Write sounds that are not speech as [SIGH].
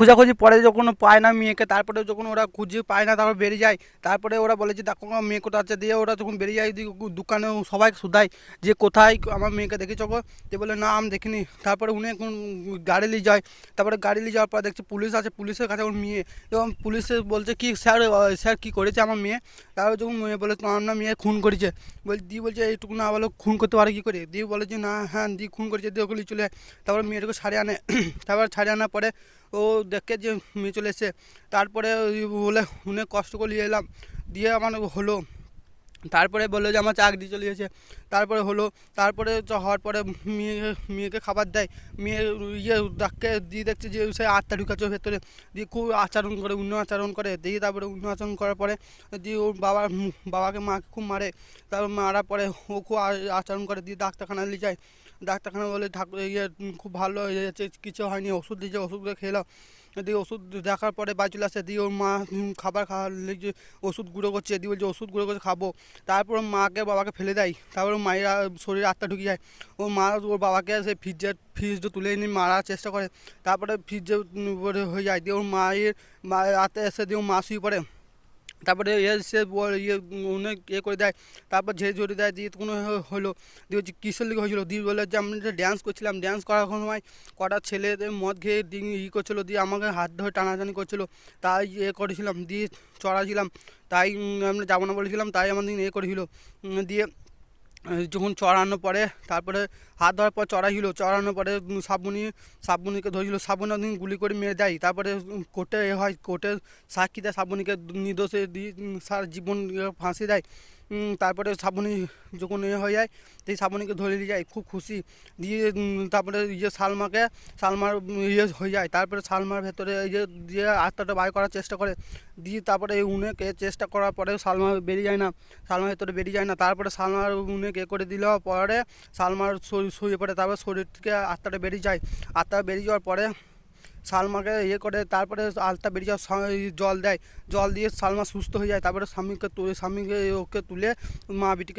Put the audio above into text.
খোঁজাখুঁজি পরে যখন পায় না মেয়েকে তারপরে যখন ওরা খুঁজে পায় না, তারপর বেরিয়ে যায়, তারপরে ওরা বলে যে, দেখো আমার মেয়ে কোথায় আছে? দিয়ে ওরা যখন বেরিয়ে যায় দোকানে সবাই শুধায় যে, কোথায় আমার মেয়েকে দেখেছ গো? যে বলে, না, আমি দেখিনি। তারপরে উনি এখন গাড়ি নিয়ে যায়, তারপরে গাড়ি নিয়ে যাওয়ার পর দেখছি পুলিশ আছে, পুলিশের কাছে ওর মেয়ে, এবং পুলিশে বলছে কি, স্যার স্যার কী করেছে আমার মেয়ে? তারপরে যখন মেয়ে বলে আমার মেয়ে খুন করেছে। বল দি বলছে, এইটুকু না বলো, খুন করতে পারে কী করে? দি বলে যে, না হ্যাঁ দি খুন করেছে দিয়ে ওগুলি চলে। তারপরে মেয়েটাকে ছাড়ে আনে। [CLEARS THROAT] তারপর ছাড়ে আনার পরে ও দেখে যে মেয়ে চলে এসে তারপরে বলে শুনে কষ্ট করে নিয়ে এলাম। দিয়ে আমার হলো। তারপরে বলল যে আমার চাকরি চলে গেছে। তারপরে হলো, তারপরে হওয়ার পরে মেয়ে, মেয়েকে খাবার দেয়। মেয়ে ইয়ে ডাককে দিয়ে দেখছে যে সে আত্মা ঢুকাচ্ছে ভেতরে। দিয়ে খুব আচরণ করে অন্য আচরণ করে। দিয়ে তারপরে অন্য আচরণ করার পরে দিয়ে ওর বাবার বাবাকে মাকে খুব মারে। তারপর মারার পরে ও খুব আচরণ করে। দিয়ে ডাক্তারখানা নিয়ে যায়। ডাক্তারখানা বলে, ঠাকুর ইয়ে খুব ভালো হয়ে যাচ্ছে কিছু হয়নি, ওষুধ দিয়েছে, ওষুধগুলো খেলাম দিয়ে ওষুধ দেখার পরে বাড়ি চলে আসে, দিয়ে ওর মা খাবার খাওয়ার যে ওষুধ গুঁড়ো করছে, দিয়ে বলছে, ওষুধ গুঁড়ো করে খাব। তারপর মাকে, বাবাকে ফেলে দেয়। তারপর মায়েরা শরীরে আত্মা ঢুকে যায়। ও মা, ওর বাবাকে সে ফ্রিজের ফ্রিজটা তুলে নিয়ে মারার চেষ্টা করে। তারপরে ফ্রিজে হয়ে যায়। দিয়ে ওর মায়ের মায়ের হাতে এসে দিয়ে ওর মা শুয়ে পড়ে। তারপরে এ সে ইয়ে অনেক ইয়ে করে দেয়। তারপর ঝেড়ে ঝরে দেয়, দিয়ে কোনো হলো। দিয়ে হচ্ছে কিসের লিগে হয়েছিলো? দিয়ে বলে যে আমি ড্যান্স করছিলাম ড্যান্স করার সময় কটা ছেলে মদ খেয়ে ই করছিল, দিয়ে আমাকে হাত ধরে টানাটানি করছিল। তাই ইয়ে করেছিলাম, দিয়ে চড়াছিলাম। তাই আমরা যাব না বলেছিলাম, তাই আমাদের ইয়ে করেছিল। দিয়ে যখন চড়ানোর পরে, তারপরে হাত ধরার পর চড়াইছিল চড়ানোর পরে সাবুনি, সাবুনিকে ধরেছিল শ্রাবণী গুলি করে মেরে দেয়। তারপরে কোর্টে এ হয় কোর্টে সাক্ষী দেয় সাবুনিকে নির্দোষে দিয়ে সার জীবন ইয়ে ফাঁসি দেয়। তারপরে শ্রাবণী যখন ইয়ে হয়ে যায়, সেই শ্রাবণীকে ধরে নিয়ে যায়, খুব খুশি। দিয়ে তারপরে ইয়ে সালমাকে, সালমার ইয়ে হয়ে যায়। তারপরে সালমার ভেতরে ইয়ে দিয়ে আত্মাটা বার করার চেষ্টা করে। দিয়ে তারপরে উনেকে চেষ্টা করার পরে সালমা বেরিয়ে যায় না। সালমার ভেতরে বেরিয়ে যায় না। তারপরে সালমার উনেক এ করে দিল পরে সালমার শুয়ে পড়ে। তারপরে শরীর থেকে আত্মাটা বেরিয়ে যায়। আত্মা বেরিয়ে যাওয়ার পরে সালমাকে ইয়ে করে, তারপরে আলতা বেরিয়ে যাওয়ার জল দেয়। জল দিয়ে সালমা সুস্থ হয়ে যায়। তারপরে স্বামীকে তুলে স্বামীকে ওকে তুলে মা বিটিকে